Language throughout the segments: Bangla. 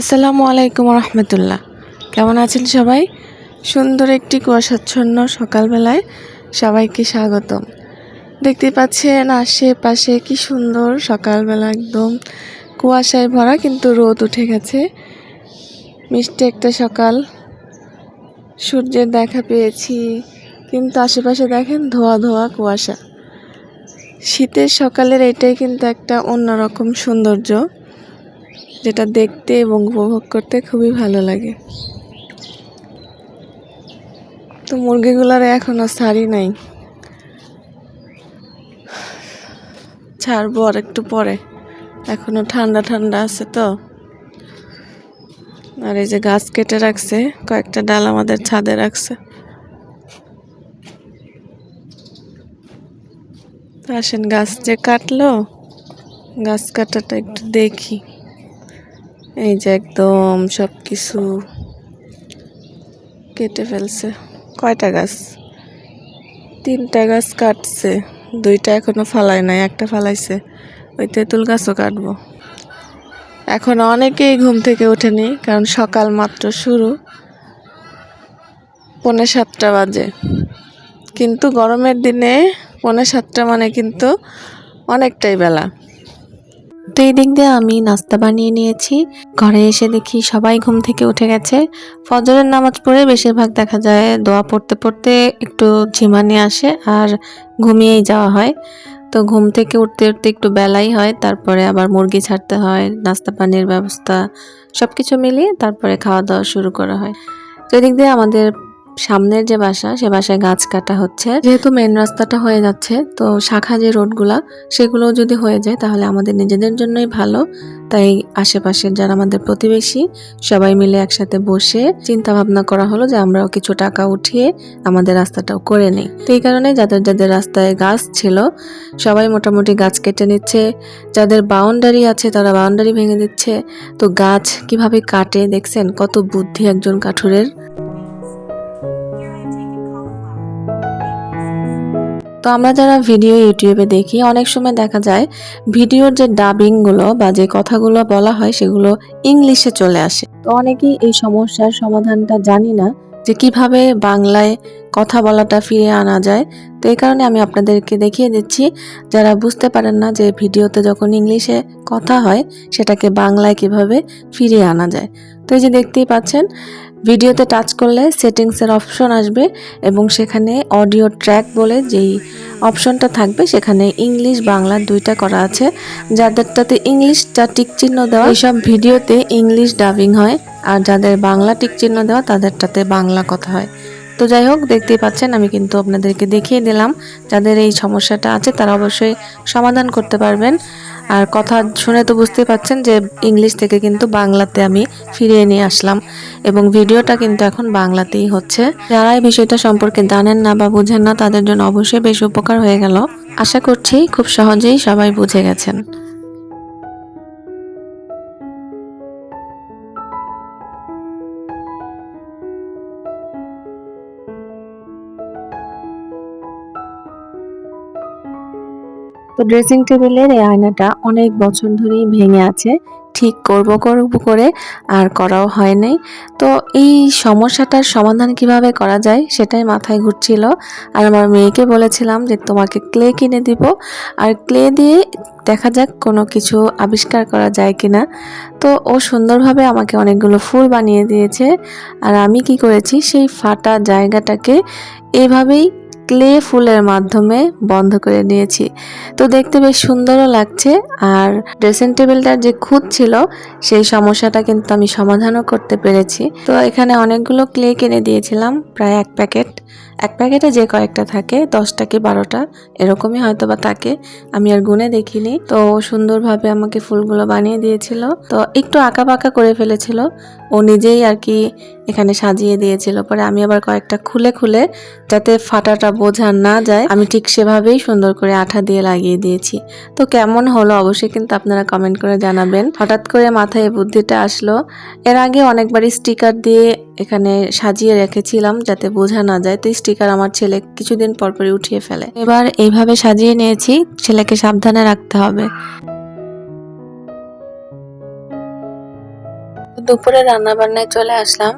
আসসালামু আলাইকুম রহমতুল্লাহ। কেমন আছেন সবাই? সুন্দর একটি কুয়াশাচ্ছন্ন সকালবেলায় সবাইকে স্বাগতম। দেখতে পাচ্ছেন আশেপাশে কি সুন্দর সকালবেলা একদম কুয়াশায় ভরা কিন্তু রোদ উঠে গেছে। মিষ্টি একটা সকাল। সূর্যের দেখা পেয়েছি, কিন্তু আশেপাশে দেখেন ধোয়া ধোয়া কুয়াশা। শীতের সকালের এটাই কিন্তু একটা অন্যরকম সৌন্দর্য। যেটা দেখতে এবং উপভোগ করতে খুবই ভালো লাগে। তো মুরগিগুলার এখনও ছাড়ি নাই। ছাড়বো আর একটু পরে। এখনও ঠান্ডা ঠান্ডা আছে তো। আর এই যে গাছ কেটে রাখছে, কয়েকটা ডাল আমাদের ছাদে রাখছে। আসেন গাছ যে কাটলো, গাছ কাটাটা একটু দেখি। এই যে একদম সব কিছু কেটে ফেলছে। কয়টা গাছ? তিনটা গাছ কাটছে। দুইটা এখনও ফালাই নাই, একটা ফালাইছে। ওই তেঁতুল গাছও কাটবো। এখন অনেকেই ঘুম থেকে ওঠেনি, কারণ সকাল মাত্র শুরু। পৌনে সাতটা বাজে। কিন্তু গরমের দিনে পৌনে সাতটা মানে কিন্তু অনেকটাই বেলা। তো এই দিক দিয়ে আমি নাস্তা বানিয়ে নিয়েছি। ঘরে এসে দেখি সবাই ঘুম থেকে উঠে গেছে। ফজরের নামাজ পড়ে বেশিরভাগ দেখা যায় দোয়া পড়তে পড়তে একটু ঝিমানি আসে আর ঘুমিয়েই যাওয়া হয়। তো ঘুম থেকে উঠতে উঠতে একটু বেলাই হয়, তারপরে আবার মুরগি ছাড়তে হয়, নাস্তা পানির ব্যবস্থা সব কিছু মিলিয়ে তারপরে খাওয়া দাওয়া শুরু করা হয়। তো এদিক দিয়ে আমাদের সামনের যে বাসা, সে বাসায় গাছ কাটা হচ্ছে। যেহেতু মেন রাস্তাটা হয়ে যাচ্ছে, তো শাখা যে রোডগুলা সেগুলো যদি হয়ে যায়, তাহলে আমাদের নিজেদের জন্যই ভালো। তাই আশেপাশের যারা আমাদের প্রতিবেশী, সবাই মিলে একসাথে বসে চিন্তা ভাবনা করা হলো যে আমরাও কিছু টাকা উঠিয়ে আমাদের রাস্তাটাও করে নেই। তো এই কারণে যাদের যাদের রাস্তায় গাছ ছিল, সবাই মোটামুটি গাছ কেটে নিচ্ছে। যাদের বাউন্ডারি আছে, তারা বাউন্ডারি ভেঙে দিচ্ছে। তো গাছ কীভাবে কাটে, দেখছেন? কত বুদ্ধি একজন কাঠুরের। তো আমরা যারা ভিডিও ইউটিউবে দেখি, অনেক সময় দেখা যায় ভিডিওর যে ডাবিংগুলো বা যে কথাগুলো বলা হয়, সেগুলো ইংলিশে চলে আসে। তো অনেকেই এই সমস্যার সমাধানটা জানি না যে কীভাবে বাংলায় কথা বলাটা ফিরে আনা যায়। তো এই কারণে আমি আপনাদেরকে দেখিয়ে দিচ্ছি, যারা বুঝতে পারেন না যে ভিডিওতে যখন ইংলিশে কথা হয়, সেটাকে বাংলায় কীভাবে ফিরিয়ে আনা যায়। তো এই যে দেখতেই পাচ্ছেন ভিডিওতে টাচ করলে সেটিংসের অপশন আসবে এবং সেখানে অডিও ট্র্যাক বলে যেই অপশনটা থাকবে, সেখানে ইংলিশ বাংলা দুইটা করা আছে। যাদেরটাতে ইংলিশটা টিক চিহ্ন দেওয়া, এইসব ভিডিওতে ইংলিশ ডাবিং হয়। আর যাদের বাংলা টিক চিহ্ন দেওয়া, তাদেরটাতে বাংলা কথা হয়। তো যাই হোক, দেখতেই পাচ্ছেন, আমি কিন্তু আপনাদেরকে দেখিয়ে দিলাম। যাদের এই সমস্যাটা আছে, তারা অবশ্যই সমাধান করতে পারবেন। আর কথা শুনে তো বুঝতে পারছেন যে ইংলিশ থেকে কিন্তু বাংলাতে আমি ফিরিয়ে নিয়ে আসলাম। এবং ভিডিওটা কিন্তু এখন বাংলাতেই হচ্ছে। যারা এই বিষয়টা সম্পর্কে জানেন না বা বুঝেন না, তাদের জন্য অবশ্যই বেশ উপকার হয়ে গেল। আশা করছি খুব সহজেই সবাই বুঝে গেছেন। তো ড্রেসিং টেবিলের এই আয়নাটা অনেক বছর ধরেই ভেঙে আছে। ঠিক করব করব করে আর করাও হয় নাই। তো এই সমস্যাটার সমাধান কীভাবে করা যায় সেটাই মাথায় ঘুরছিল। আর আমার মেয়েকে বলেছিলাম যে, তোমাকে ক্লে কিনে দিব। আর ক্লে দিয়ে দেখা যাক কোনো কিছু আবিষ্কার করা যায় কি না তো ও সুন্দরভাবে আমাকে অনেকগুলো ফুল বানিয়ে দিয়েছে। আর আমি কি করেছি, সেই ফাটা জায়গাটাকে এভাবেই ক্লে ফুলের মাধ্যমে বন্ধ করে নিয়েছি তো দেখতে বেশ সুন্দরও লাগছে আর ড্রেসিং টেবিলটার যে খুঁত ছিল, সেই সমস্যাটা কিন্তু আমি সমাধানও করতে পেরেছি। তো এখানে অনেকগুলো ক্লে কিনে দিয়েছিলাম, প্রায় এক প্যাকেট এক প্যাকেটে যে কয়েকটা থাকে, দশটা কি বারোটা, এরকমই হয়তো বা থাকে। আমি আর গুনে দেখিনি। তো সুন্দরভাবে আমাকে ফুলগুলো বানিয়ে দিয়েছিল। তো একটু আঁকা পাকা করে ফেলেছিল। ও নিজেই আর কি এখানে সাজিয়ে দিয়েছিল। পরে আমি আবার কয়েকটা খুলে খুলে যাতে ফাটাটা বোঝা না যায়, আমি ঠিক সেভাবেই সুন্দর করে আঠা দিয়ে লাগিয়ে দিয়েছি। তো কেমন হলো অবশ্যই কিন্তু আপনারা কমেন্ট করে জানাবেন। হঠাৎ করে মাথায় বুদ্ধিটা আসলো। এর আগে অনেকবারই স্টিকার দিয়ে এখানে সাজিয়ে রেখেছিলাম যাতে বোঝা না যায়। তো স্টিকার আমার ছেলে কিছুদিন পর পরই উঠিয়ে ফেলে। এবার এইভাবে সাজিয়ে নিয়েছি, ছেলেকে সাবধানে রাখতে হবে। দুপুরে রান্না বান্নায় চলে আসলাম।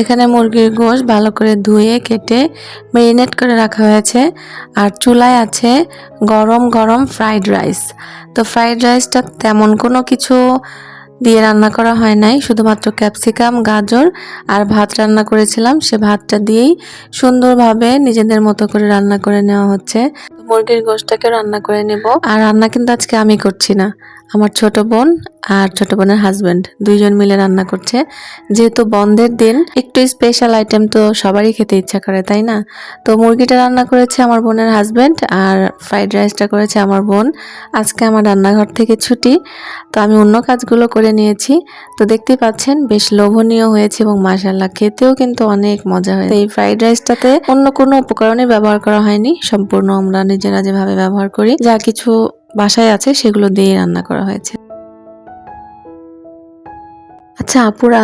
এখানে মুরগির গোশ ভালো করে ধুয়ে, কেটে মেরিনেট করে রাখা হয়েছে। আর চুলায় আছে গরম গরম ফ্রাইড রাইস তো ফ্রাইড রাইসটা তেমন কোনো কিছু দিয়ে রান্না করা হয় নাই, শুধুমাত্র ক্যাপসিকাম, গাজর আর ভাত রান্না করেছিলাম। সে ভাতটা দিয়েই সুন্দরভাবে নিজেদের মতো করে রান্না করে নেওয়া হচ্ছে। মুরগির গোশটাকে রান্না করে নেব। আর রান্না কিন্তু আজকে আমি করছি না। আমার ছোট বোন আর ছোট বোনের হাজবেন্ড দুইজন মিলে রান্না করছে। যেহেতু বন্ধের দিন, একটু স্পেশাল আইটেম তো সবারই খেতে ইচ্ছা করে, তাই না? তো মুরগিটা রান্না করেছে আমার বোনের হাজবেন্ড আর ফ্রাইড রাইসটা করেছে আমার বোন। আজকে আমার রান্নাঘর থেকে ছুটি, তো আমি অন্য কাজগুলো করে নিয়েছি। তো দেখতেই পাচ্ছেন, বেশ লোভনীয় হয়েছে এবং মাসাল্লাহ খেতেও কিন্তু অনেক মজা হয়েছে। এই ফ্রাইড রাইসটাতে অন্য কোনো উপকরণই ব্যবহার করা হয়নি, সম্পূর্ণ আমরা নিজেরা যেভাবে ব্যবহার করি, যা কিছু বাসায় আছে সেগুলো দিয়ে রান্না করা হয়েছে। আচ্ছা আপুরা,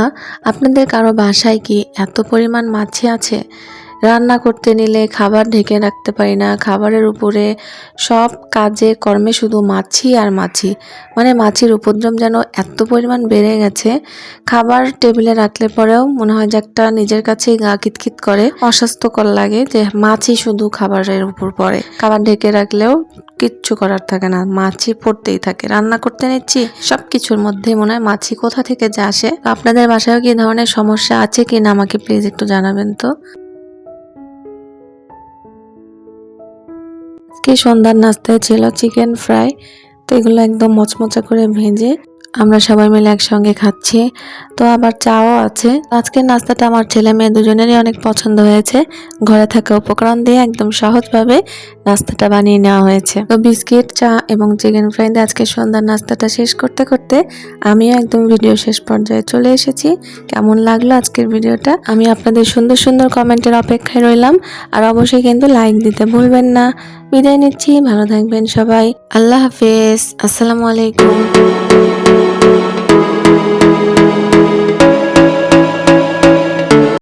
আপনাদের কারও বাসায় কি এত পরিমাণ মাছি আছে? রান্না করতে নিলে খাবার ঢেকে রাখতে পারি না। খাবারের উপরে সব কাজে কর্মে শুধু মাছি আর মাছি। মানে মাছির উপদ্রব যেন এত পরিমাণ বেড়ে গেছে, খাবার টেবিলে রাখলে পরেও মনে হয় যে একটা নিজের কাছেই গা কিতকিত করে, অস্বাস্থ্যকর লাগে যে মাছি শুধু খাবারের উপর পড়ে। খাবার ঢেকে রাখলেও কিচ্ছু করার থাকে না, মাছি পড়তেই থাকে। রান্না করতে নিচ্ছি সব কিছুর মধ্যে মনে হয় মাছি কোথা থেকে যে আসে। আপনাদের বাসায়ও কি ধরনের সমস্যা আছে কি না আমাকে প্লিজ একটু জানাবেন তো? আজকে সন্ধ্যার নাস্তায় ছিল চিকেন ফ্রাই তো এগুলো একদম মচমচা করে ভেজে আমরা সবাই মিলে একসঙ্গে খাচ্ছি। তো আবার চাও আছে। আজকের নাস্তাটা আমার ছেলে মেয়ে দুজনেরই অনেক পছন্দ হয়েছে। ঘরে থাকা উপকরণ দিয়ে একদম সহজভাবে নাস্তাটা বানিয়ে নেওয়া হয়েছে। তো বিস্কিট, চা এবং চিকেন ফ্রাই দিয়ে আজকে সন্ধ্যার নাস্তাটা শেষ করতে করতে আমিও একদম ভিডিও শেষ পর্যায়ে চলে এসেছি। কেমন লাগল আজকের ভিডিওটা? আমি আপনাদের সুন্দর সুন্দর কমেন্টের অপেক্ষায় রইলাম। আর অবশ্যই কিন্তু লাইক দিতে ভুলবেন না। বিদায় নিচ্ছি। ভালো থাকবেন সবাই। আল্লাহ হাফেজ। আসসালামু আলাইকুম।